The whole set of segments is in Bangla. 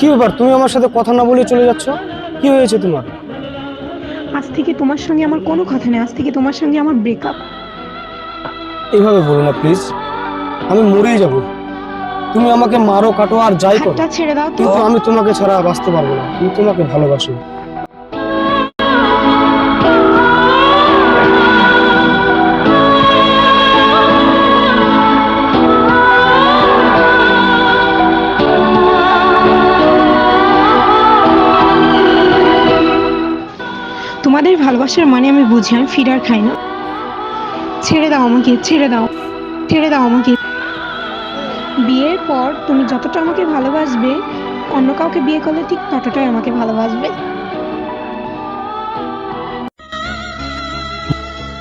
কি ব্যাপার? তুমি আমার সাথে কথা না বলে চলে যাচ্ছ? কি হয়েছে তোমার? আজ থেকে তোমার সঙ্গে আমার কোনো কথা নেই। আজ থেকে তোমার সঙ্গে আমার ব্রেকআপ এভাবে বলো না প্লিজ আমি মরেই যাব। তুমি আমাকে মারো কাটো আর যাই করো। ছেড়ে দাও কিন্তু আমি তোমাকে ছাড়া বাঁচতে পারব না। আমি তোমাকে ভালোবাসি। ভালোবাসার মানে আমি বুঝি আমি ফিডার খাই না। ছেড়ে দাও আমাকে ছেড়ে দাও ছেড়ে দাও আমাকে। বিয়ের পর তুমি যতটা আমাকে ভালোবাসবে অন্য কাউকে বিয়ে করলে ঠিক ততটাই আমাকে ভালোবাসবে।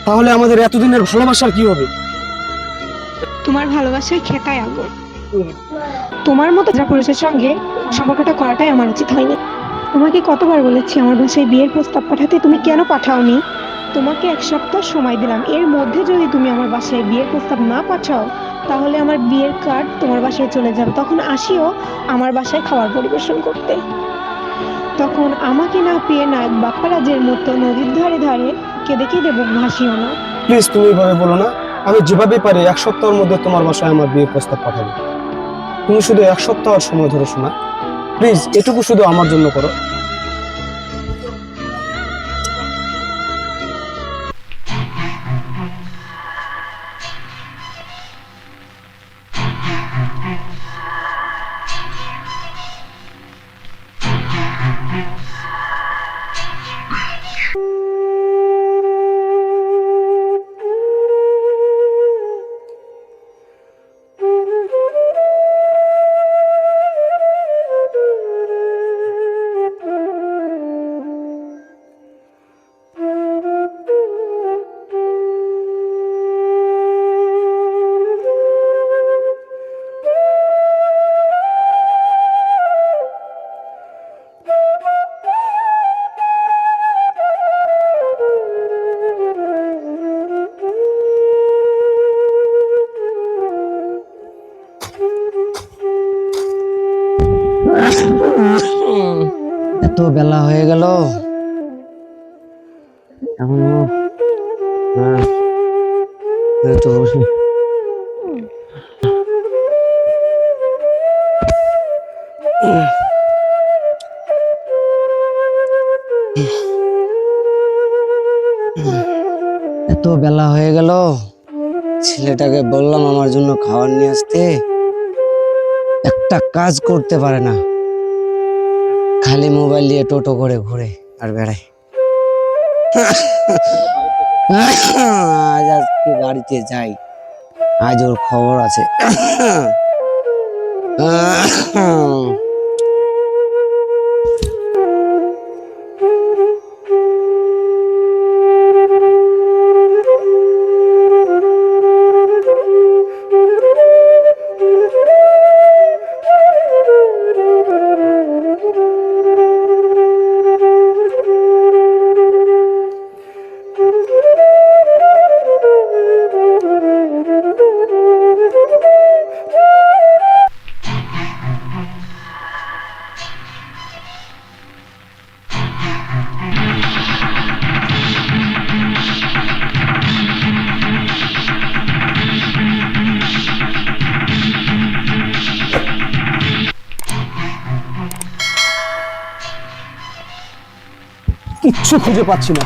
তাহলে আমাদের এতদিনের ভালোবাসার কি হবে? তোমার ভালোবাসায় খেতায় আগুন তোমার মতো যা পুরুষের সঙ্গে সম্পর্কটা করাটাই আমার উচিত হয়নি। তোমাকে কতবার বলেছি আমার বাসায় বিয়ের প্রস্তাব পাঠাতে? তুমি কেন পাঠাওনি? তোমাকে এক সপ্তাহ সময় দিলাম। এর মধ্যে যদি তুমি আমার বাসায় বিয়ের প্রস্তাব না পাঠাও, তাহলে আমার বিয়ের কার্ড তোমার বাসায় চলে যাবে। তখন আসিও আমার বাসায় খাবার পরিবেশন করতে। তখন আমাকে না পেয়ে না বাপ্পারাজের মতো নদীর ধারে ধারে কেঁদে কেঁদে বুক ভাসিও না। প্লিজ তুমি এভাবে বলো না। আমি যেভাবে পারি এক সপ্তাহের মধ্যে তোমার বাসায় আমার বিয়ের প্রস্তাব পাঠাবো। তুমি শুধু এক সপ্তাহ সময় ধরে শোনা প্লিজ এটুকু শুধু আমার জন্য করো। এত বেলা হয়ে গেল। হ্যাঁ এত বেলা হয়ে গেল। ছেলেটাকে বললাম আমার জন্য খাবার নিয়ে আসতে। একটা কাজ করতে পারে না। খালি মোবাইল নিয়ে টোটো করে ঘুরে আর বেড়ায়। আজ আজকে বাড়িতে যাই। আজ ওর খবর আছে। কিচ্ছু খুঁজে পাচ্ছি না।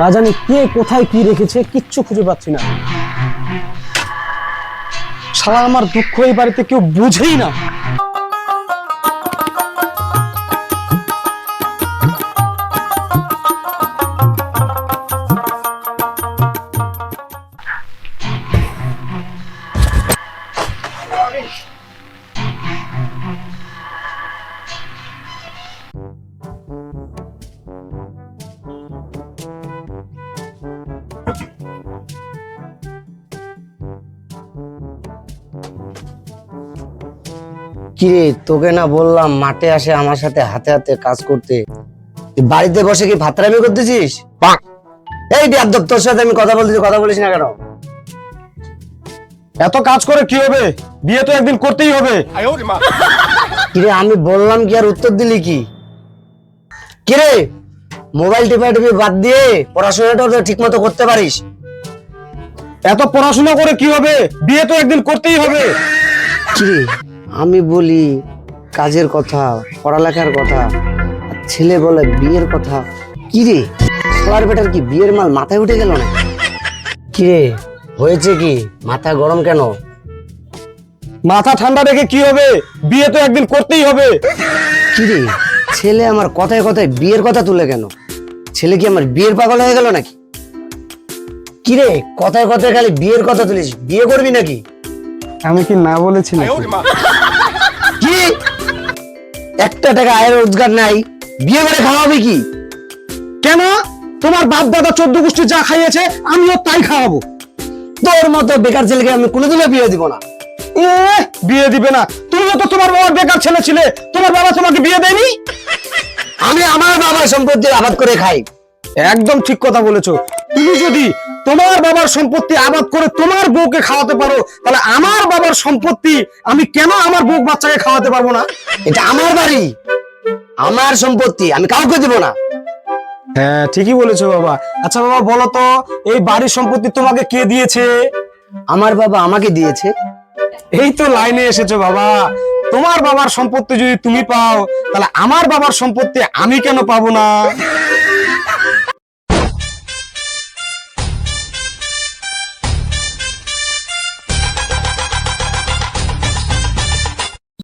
না জানি কে কোথায় কি রেখেছে, কিচ্ছু খুঁজে পাচ্ছি না। শালা, আমার দুঃখ এই বাড়িতে কেউ বুঝেই না। কিরে তোকে না বললাম মাঠে আসে আমার সাথে হাতে হাতে কাজ করতে। বাড়িতে বসে কি ভাতরামি করতেছিস? এই বিয়াদব তোর সাথে আমি কথা বলতেছি কথা বলিস না কেন? এত কাজ করে কি হবে? বিয়ে তো একদিন করতেই হবে। কিরে আমি বললাম কি আর উত্তর দিলি কি? কিরে মোবাইল টিপা টিপি বাদ দিয়ে পড়াশোনাটা ঠিক মতো করতে পারিস? এত পড়াশোনা করে কি হবে? বিয়ে তো একদিন করতেই হবে। কিরে আমি বলি কাজের কথা পড়ালেখার কথা ছেলে বলে বিয়ের কথা। কিরে শালার বেটার কি বিয়ের মাল মাথায় উঠে গেল না কি রে? হয়েছে কি? মাথা গরম কেন? মাথা ঠান্ডা রেখে কি হবে? বিয়ে তো একদিন করতেই হবে। কিরে ছেলে আমার কথায় কথায় বিয়ের কথা তুলে কেন? ছেলে কি আমার বিয়ের পাগল হয়ে গেল নাকি? কিরে কথায় কথায় খালি বিয়ের কথা তুলিস বিয়ে করবি নাকি? আমি কি না বলেছি কি? একটা টাকা আয়ের রোজগার নাই বিয়ে করে খাওয়াবি কি? কেন? তোমার বাপ দাদা চোদ্দ গোষ্ঠী যা খাইয়েছে আমিও তাই খাওয়াবো। তোর মতো বেকার ছেলেকে আমি কোনোদিনও বিয়ে দিব না। এ বিয়ে দিবে না। তুমিও তো তোমার বাবার বেকার ছেলে ছিলে। তোমার বাবা তোমাকে বিয়ে দেয়নি? আমি আমার বাবার সম্পত্তি আবাদ করে খাই। একদম ঠিক কথা বলেছ। তুমি যদি তোমার বাবার সম্পত্তি আবাদ করে তোমার বউকে খাওয়াতে পারো, তাহলে আমার বাবার সম্পত্তি আমি কেন আমার বউ বাচ্চাকে খাওয়াতে পারব না? এটা আমার বাড়ি, আমার সম্পত্তি, আমি কাউকে দিব না। হ্যাঁ ঠিকই বলেছ বাবা। আচ্ছা বাবা, বলো তো, এই বাড়ির সম্পত্তি তোমাকে কে দিয়েছে? আমার বাবা আমাকে দিয়েছে। এই তো লাইনে এসেছ বাবা। তোমার বাবার সম্পত্তি যদি তুমি পাও, তাহলে আমার বাবার সম্পত্তি আমি কেন পাবো না?